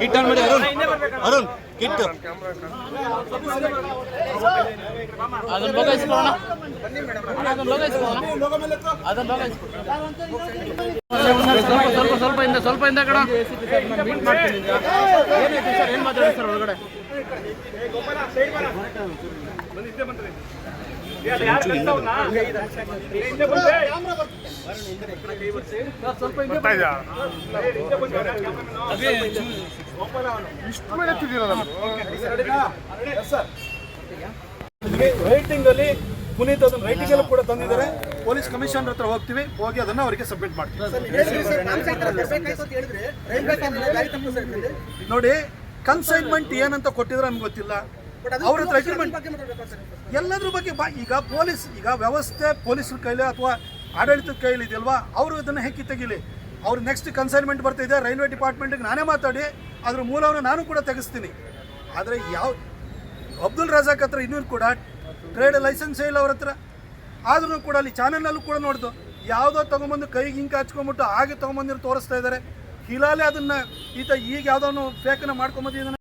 Kit on ಮಾಡಿ Arun Arun kit ಅದನ್ನ ಲೋಕಾಯಿಸ್ಕೊಳ್ಳೋಣ ಅದನ್ನ ಲೋಕಾಯಿಸ್ಕೊಳ್ಳೋಣ ಅದನ್ನ ಸ್ವಲ್ಪ ಹಿಂದೆ ಸ್ವಲ್ಪ ಹಿಂದೆ ಸರ್ ಏನು ಸರ್ ಒಳಗಡೆ ರೈಟಿಂಗ್ ಅಲ್ಲಿ ಪುನೀತ್ ಅದನ್ನ ರೈಟಿಂಗ್ ಅಲ್ಲೂ ಕೂಡ ತಂದಿದ್ದಾರೆ. ಪೊಲೀಸ್ ಕಮಿಷನರ್ ಹತ್ರ ಹೋಗ್ತೀವಿ ಹೋಗಿ ಅದನ್ನ ಅವರಿಗೆ ಸಬ್ಮಿಟ್ ಮಾಡ್ತೀವಿ. ನೋಡಿ ಕನ್ಸೈನ್ಮೆಂಟ್ ಏನಂತ ಕೊಟ್ಟಿದ್ರೆ ನಮ್ಗೆ ಗೊತ್ತಿಲ್ಲ. ಅವ್ರ ಹತ್ರ ಅಗ್ರಿಮೆಂಟ್ ಎಲ್ಲದ್ರ ಬಗ್ಗೆ ಈಗ ಪೊಲೀಸ್ ಈಗ ವ್ಯವಸ್ಥೆ ಪೊಲೀಸರ ಕೈಲಿ ಅಥವಾ ಆಡಳಿತದ ಕೈಲಿ ಇದೆಯಲ್ವಾ ಅವರು ಇದನ್ನ ಹೆಕ್ಕಿ ತೆಗಿಲಿ. ಅವ್ರು ನೆಕ್ಸ್ಟ್ ಕನ್ಸೈನ್ಮೆಂಟ್ ಬರ್ತಿದೆ ರೈಲ್ವೆ ಡಿಪಾರ್ಟ್ಮೆಂಟ್ಗೆ ನಾನೇ ಮಾತಾಡಿ ಅದ್ರ ಮೂಲವನ್ನು ನಾನು ಕೂಡ ತೆಗೆಸ್ತೀನಿ. ಆದರೆ ಯಾವ ಅಬ್ದುಲ್ ರಜಾಕ್ ಹತ್ರ ಇನ್ನೂ ಕೂಡ ಟ್ರೇಡ್ ಲೈಸೆನ್ಸೇ ಇಲ್ಲ ಅವ್ರ ಹತ್ರ. ಆದ್ರೂ ಕೂಡ ಅಲ್ಲಿ ಚಾನೆಲ್ನಲ್ಲೂ ಕೂಡ ನೋಡ್ದು ಯಾವುದೋ ತೊಗೊಂಬಂದು ಕೈಗೆ ಹಿಂಗೆ ಹಚ್ಕೊಂಬಿಟ್ಟು ಹಾಗೆ ತೊಗೊಂಬಂದಿರೋ ತೋರಿಸ್ತಾ ಇದ್ದಾರೆ. ಹಿಲಾಲೆ ಅದನ್ನು ಈತ ಈಗ ಯಾವುದೋ ಫೇಕನ್ನು ಮಾಡ್ಕೊಂಬಂದಿದ್ದಾನೆ.